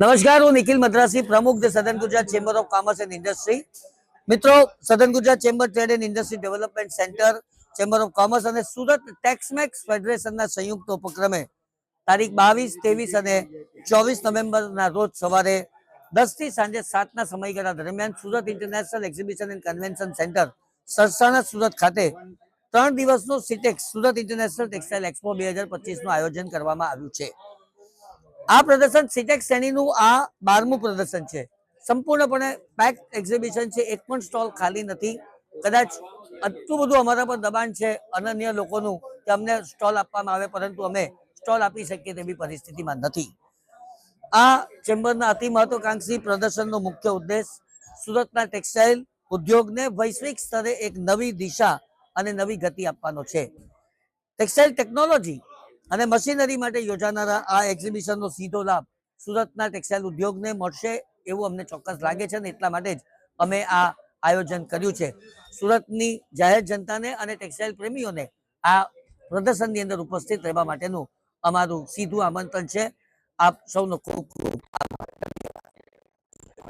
નમસ્કાર, હું નિખિલ મદ્રાસી, પ્રમુખ the southern Gujarat chamber of commerce and industry. મિત્રો, southern Gujarat chamber trade and industry development centre, chamber of commerce અને સુરત ટેક્સમેક્સ ફેડરેશનના સંયુક્ત ઉપક્રમે તારીખ બાવીસ, ત્રેવીસ અને ચોવીસ નવેમ્બરના રોજ સવારે દસથી સાંજે સાતના સમયગાળા દરમિયાન Surat international exhibition and convention centre Sarsana Surat ખાતે ત્રણ દિવસનું Sitex Surat international textile expo બે હજાર પચીસનું આયોજન કરવામાં આવ્યું છે. આ પ્રદર્શન સિટેક શ્રેણીનું આ બારમું પ્રદર્શન છે. સંપૂર્ણપણે પેક એક્ઝિબિશન છે, એક પણ સ્ટોલ ખાલી નથી. કદાચ આટલું બધું અમારા પર દબાણ છે, અનન્ય લોકોનું કે અમને સ્ટોલ આપવામાં આવે, પરંતુ અમે સ્ટોલ આપી શકીએ તેવી પરિસ્થિતિમાં નથી. આ ચેમ્બરના અતિ મહત્વકાંક્ષી પ્રદર્શનનો મુખ્ય ઉદ્દેશ સુરતના ટેક્સટાઇલ ઉદ્યોગને વૈશ્વિક સ્તરે એક નવી દિશા અને નવી ગતિ આપવાનો છે. ટેક્સટાઇલ ટેકનોલોજી અને મશીનરી માટે યોજાનારા આ એક્ઝિબિશનનો સીધો લાભ સુરતના ટેક્સટાઇલ ઉદ્યોગને મળશે એવું અમને ચોક્કસ લાગે છે અને એટલા માટે જ અમે આ આયોજન કર્યું છે સુરતની જાહેર જનતાને અને ટેક્સટાઇલ પ્રેમીઓને આ પ્રદર્શનની અંદર ઉપસ્થિત રહેવા માટેનું અમારું સીધું આમંત્રણ છે આપ સૌનો ખૂબ ખૂબ આભાર.